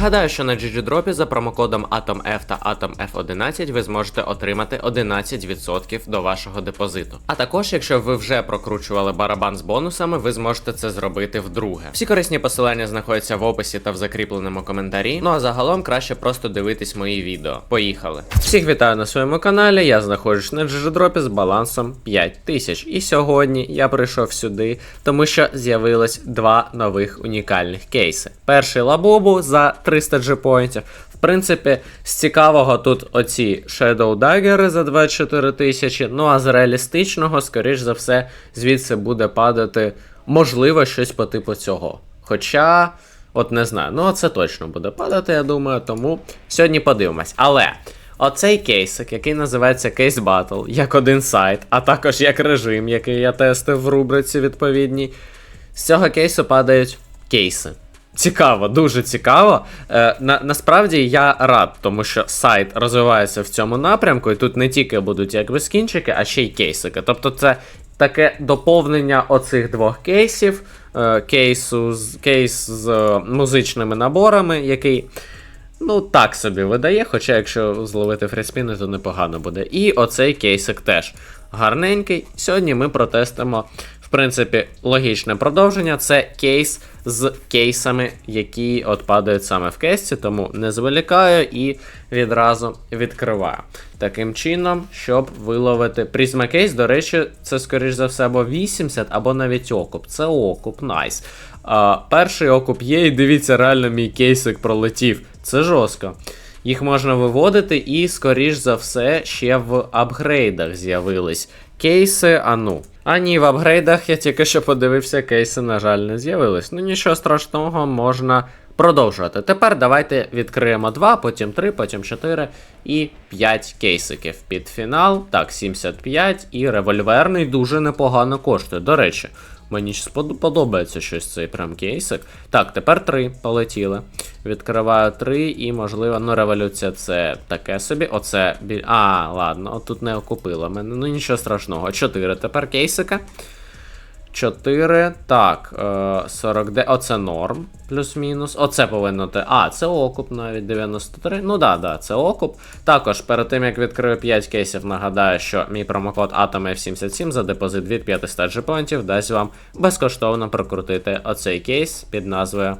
Нагадаю, що на GGDrop за промокодом AtomF та AtomF11 ви зможете отримати 11% до вашого депозиту. А також, якщо ви вже прокручували барабан з бонусами, ви зможете це зробити вдруге. Всі корисні посилання знаходяться в описі та в закріпленому коментарі. Ну а загалом краще просто дивитись мої відео. Поїхали! Всіх вітаю на своєму каналі. Я знаходжусь на GGDrop з балансом 5000. І сьогодні я прийшов сюди, тому що з'явилось два нових унікальних кейси. Перший лабобу за 300 G-поінтів. В принципі, з цікавого тут оці Shadow Dagger за 24 тисячі. Ну а з реалістичного, скоріш за все, звідси буде падати, можливо, щось по типу цього. Хоча, от не знаю, ну це точно буде падати, я думаю, тому сьогодні подивимось. Але. Оцей кейсик, який називається Case Battle, як один сайт, а також як режим, який я тестив в рубриці відповідній. З цього кейсу падають кейси. Цікаво, дуже цікаво. Е, на, насправді я рад, тому що сайт розвивається в цьому напрямку, і тут не тільки будуть якби скінчики, а ще й кейсики. Тобто це таке доповнення оцих двох кейсів, е, кейсу, кейс з е, музичними наборами, який. Ну, так собі видає, хоча якщо зловити фріспіни, то непогано буде. І оцей кейсик теж гарненький. Сьогодні ми протестимо, принципі, логічне продовження. Це кейс з кейсами, які от падають саме в кейсі, тому не зволікаю і відразу відкриваю. Таким чином, щоб виловити Призма кейс, до речі, це, скоріш за все, або 80, або навіть окуп. Це окуп, найс. А, перший окуп є, і дивіться, реально мій кейсик пролетів. Це жорстко. Їх можна виводити, і, скоріш за все, ще в апгрейдах з'явились кейси. А ну. А ні, в апгрейдах я тільки що подивився, кейси, на жаль, не з'явились. Ну нічого страшного, можна продовжувати. Тепер давайте відкриємо 2, потім 3, потім 4 і 5 кейсиків під фінал. Так, 75 і револьверний дуже непогано коштує. До речі, мені ж подобається щось цей прям кейсик. Так, тепер три полетіли. Відкриваю три і, можливо, ну, революція це таке собі. Оце. А, ладно, отут не окупило мене. Ну нічого страшного. Чотири тепер кейсика. 4. Так, е, 49. Оце норм, плюс-мінус. Оце повинно те. А, це окуп навіть 93. Ну да, да, це окуп. Також перед тим як відкрию 5 кейсів, нагадаю, що мій промокод AtomF77 за депозит від 500 G-понтів дасть вам безкоштовно прокрутити оцей кейс під назвою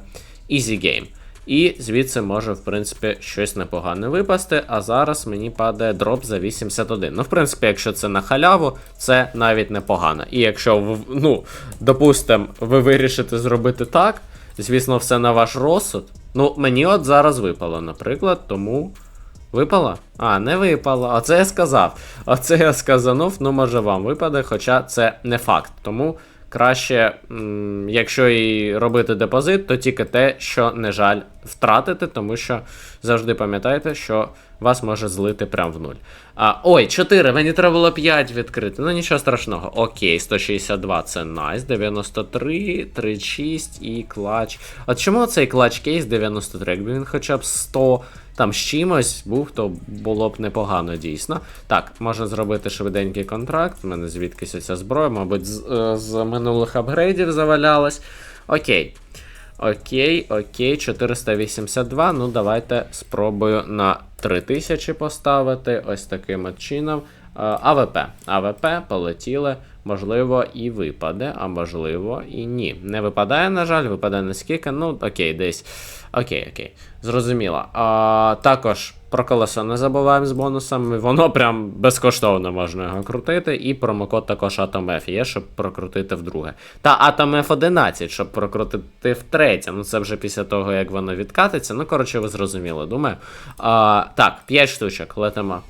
Easy Game. І звідси може, в принципі, щось непогане випасти. А зараз мені падає дроп за 81. Ну, в принципі, якщо це на халяву, це навіть непогано. І якщо ну, допустимо, ви вирішите зробити так, звісно, все на ваш розсуд. Ну, мені от зараз випало, наприклад, тому. Випало? А, не випало. Оце я сказав. Оце я сказанув, ну може вам випаде, хоча це не факт. Тому краще, якщо і робити депозит, то тільки те, що не жаль втратити, тому що завжди пам'ятайте, що вас може злити прям в нуль. А, ой, 4, мені треба було 5 відкрити. Ну нічого страшного. Окей, 162 це найс, 93, 36 і клач. От чому цей клач кейс 93? Якби він хоча б 100 там з чимось був, то було б непогано дійсно. Так, можна зробити швиденький контракт. У мене звідкись оця зброя, мабуть, з, е, з минулих апгрейдів завалялась. Окей. Окей, окей, 482. Ну, давайте спробую на 3000 поставити. Ось таким от чином. Е, АВП. АВП полетіли. Можливо, і випаде, а можливо, і ні. Не випадає, на жаль, випадає наскільки. Ну, окей, десь. Окей, окей. Зрозуміло. А, також про колесо не забуваємо з бонусами. Воно прям безкоштовно можна його крутити. І промокод також AtomF є, щоб прокрутити вдруге. Та AtomF 11, щоб прокрутити втретє. Ну це вже після того, як воно відкатиться. Ну, коротше, ви зрозуміли, думаю. А, так, 5 штучок летимо.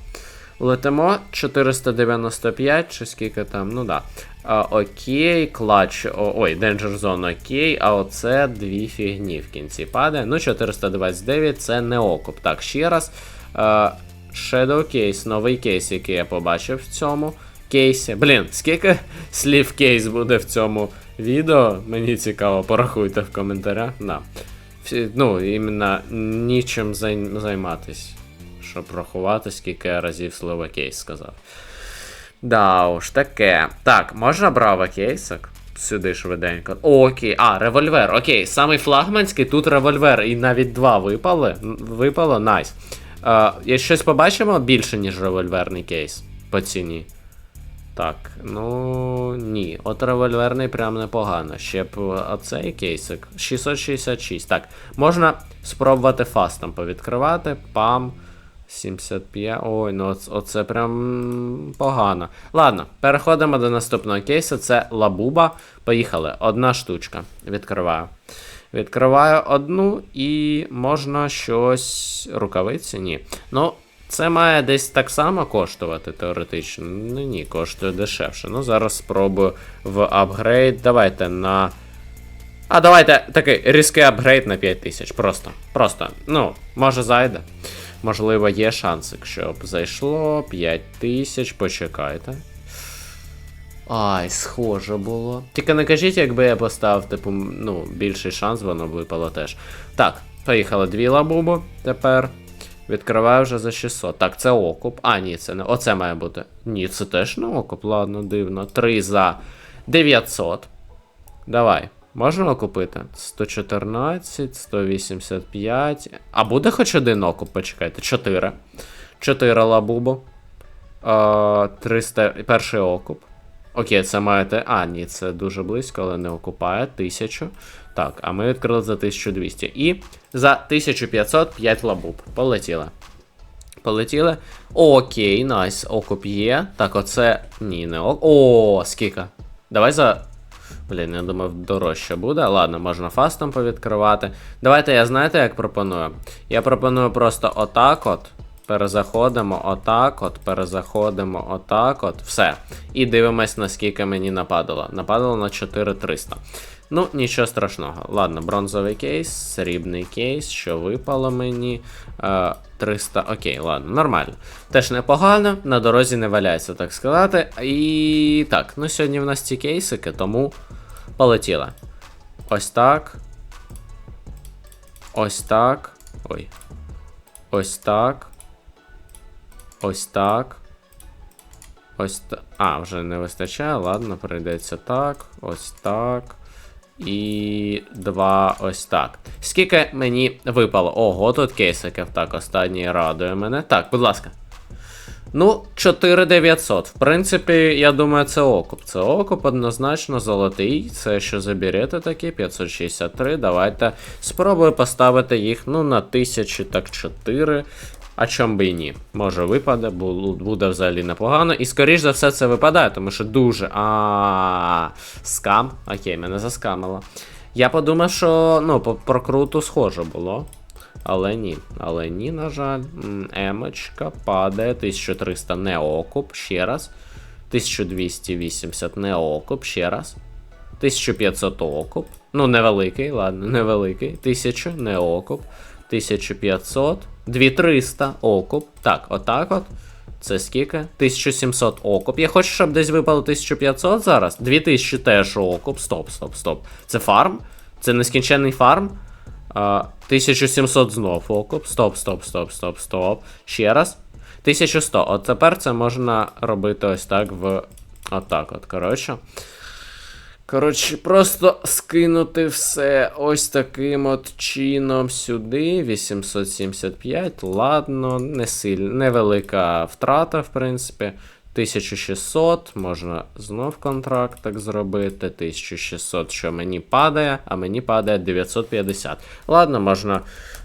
Летимо 495 чи скільки там, ну да. А, окей, клач. О, ой, Danger Zone окей, а оце дві фігні в кінці падає. Ну, 429 це не окуп. Так, ще раз. А, Shadow Case, новий кейс, який я побачив в цьому кейсі. Блін, скільки слів кейс буде в цьому відео? Мені цікаво, порахуйте в коментарях. Да. Ну, іменно нічим зай- займатись щоб рахувати, скільки разів слово кейс сказав. Да уж, таке. Так, можна браво кейсик? Сюди швиденько. Окей, а, револьвер. Окей, самий флагманський, тут револьвер, і навіть два випали. Випало, найс. Е, щось побачимо більше, ніж револьверний кейс по ціні. Так, ну ні. От револьверний прям непогано. Ще б оцей кейсик. 666. Так, можна спробувати фастом повідкривати. Пам. 75. Ой, ну оц- оце прям погано. Ладно, переходимо до наступного кейсу. Це лабуба. Поїхали. Одна штучка. Відкриваю. Відкриваю одну і можна щось. Рукавиці? Ні. Ну, це має десь так само коштувати теоретично. Ну ні, коштує дешевше. Ну, зараз спробую в апгрейд. Давайте на. А, давайте такий різкий апгрейд на 5000. Просто. Просто. Ну, може зайде. Можливо, є шансик, щоб зайшло 5000, почекайте. Ай, схоже було. Тільки не кажіть, якби я поставив, типу, ну, більший шанс, воно б випало теж. Так, поїхали дві лабуби тепер. Відкриваю вже за 600. Так, це окуп. А, ні, це не. Оце має бути. Ні, це теж не окуп, ладно, дивно. 3 за 900. Давай. Можемо купити? 114, 185. А буде хоч один окуп, почекайте. 4. 4 лабубу. Е, 300. Перший окуп. Окей, це маєте. А, ні, це дуже близько, але не окупає. 1000. Так, а ми відкрили за 1200. І за 1500 5 лабуб. Полетіли. Полетіли. Окей, найс. Окуп є. Так, оце. Ні, не ок. О, скільки. Давай за. Блін, я думав, дорожче буде. Ладно, можна фастом повідкривати. Давайте я знаєте, як пропоную? Я пропоную просто отак от. Перезаходимо отак от, перезаходимо отак от. Все. І дивимось, наскільки мені нападало. Нападало на 4300. Ну, нічого страшного. Ладно, бронзовий кейс, срібний кейс, що випало мені. Е, 300. Окей, ладно, нормально. Теж непогано, на дорозі не валяється, так сказати. І так, ну сьогодні в нас ці кейсики, тому полетіли. Ось так. Ось так. Ой. Ось так. Ось так. Ось так. А, вже не вистачає. Ладно, прийдеться так. Ось так. І два ось так. Скільки мені випало? Ого, тут кейсиків. Так, останній радує мене. Так, будь ласка. Ну, 4900. В принципі, я думаю, це окуп. Це окуп однозначно золотий. Це що за бірети такі? 563. Давайте спробую поставити їх ну, на 1000, так 4. А чом би і ні? Може випаде, буде взагалі непогано. І скоріш за все це випадає, тому що дуже. А скам. Окей, мене заскамило. Я подумав, що ну, по прокруту схоже було. Але ні, але ні, на жаль. Емочка падає. 1300 не окуп. Ще раз. 1280 не окуп. Ще раз. 1500 окуп. Ну, невеликий, ладно, невеликий. 1000 не окуп. 1500. 2300 окуп. Так, отак от. Це скільки? 1700 окуп. Я хочу, щоб десь випало 1500 зараз. 2000 теж окуп. Стоп, стоп, стоп. Це фарм? Це нескінченний фарм? А, 1700 знов окуп. Стоп, стоп, стоп, стоп, стоп. Ще раз. 1100. От тепер це можна робити ось так в. Отак от, коротше. Коротше, просто скинути все ось таким от чином сюди. 875. Ладно, не сильно, невелика втрата, в принципі. 1600, можна знов контракт так зробити. 1600, що мені падає, а мені падає 950. Ладно, можна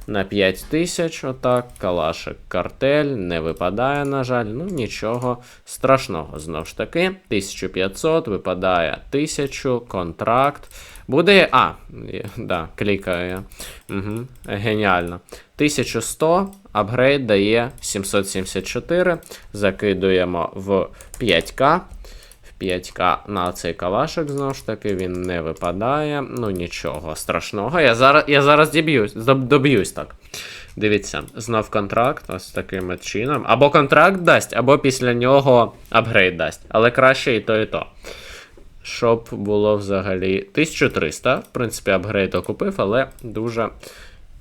на 5000, отак. Калашик картель, не випадає, на жаль. Ну нічого страшного. Знов ж таки, 1500, випадає 1000, контракт. Буде. А, да, клікаю. Угу, геніально. 1100, апгрейд дає 774. Закидуємо в 5К. В 5К на цей калашик, знову ж таки, він не випадає. Ну нічого страшного. Я зараз, я зараз діб'юсь, доб'юсь так. Дивіться, знов контракт, ось таким чином. Або контракт дасть, або після нього апгрейд дасть. Але краще і то, і то. Щоб було взагалі 1300. В принципі, апгрейд окупив, але дуже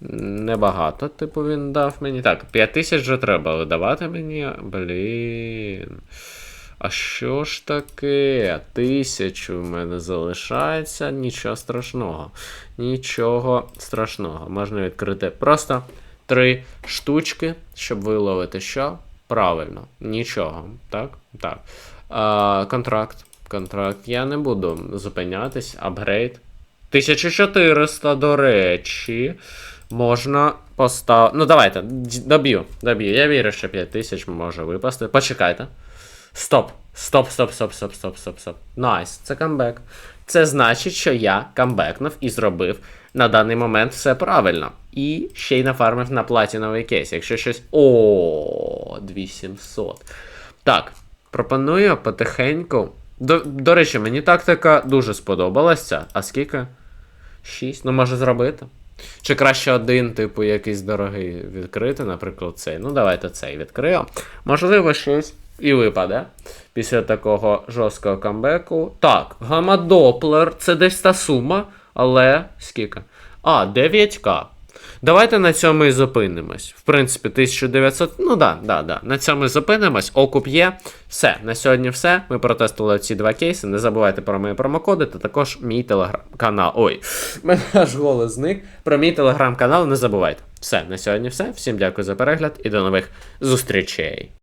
небагато, типу, він дав мені. Так, 5000 вже треба видавати мені. Блін. А що ж таке? Тисячу в мене залишається. Нічого страшного. Нічого страшного. Можна відкрити просто три штучки, щоб виловити що? Правильно, нічого. Так? Так. А, контракт. Контракт. Я не буду зупинятись. Апгрейд. 1400, до речі. Можна поставити. Ну, давайте, доб'ю, доб'ю. Я вірю, що 5000 може випасти. Почекайте. Стоп. Стоп, стоп, стоп, стоп, стоп, стоп, стоп. Найс, це камбек. Це значить, що я камбекнув і зробив на даний момент все правильно. І ще й нафармив на платіновий кейс. Якщо щось. О, 2700. Так, пропоную потихеньку. До, до речі, мені тактика дуже сподобалася. А скільки? 6. Ну, може зробити. Чи краще один, типу, якийсь дорогий відкрити, наприклад, цей. Ну, давайте цей відкрию. Можливо, щось і випаде після такого жорсткого камбеку. Так, гамма-доплер, це десь та сума, але скільки? А, 9К. Давайте на цьому і зупинимось. В принципі, 1900. Ну да, да, да. На цьому і зупинимось. Окуп є. Все, на сьогодні все. Ми протестували ці два кейси. Не забувайте про мої промокоди та також мій телеграм-канал. Ой, мене аж голос зник. Про мій телеграм-канал не забувайте. Все, на сьогодні все. Всім дякую за перегляд і до нових зустрічей.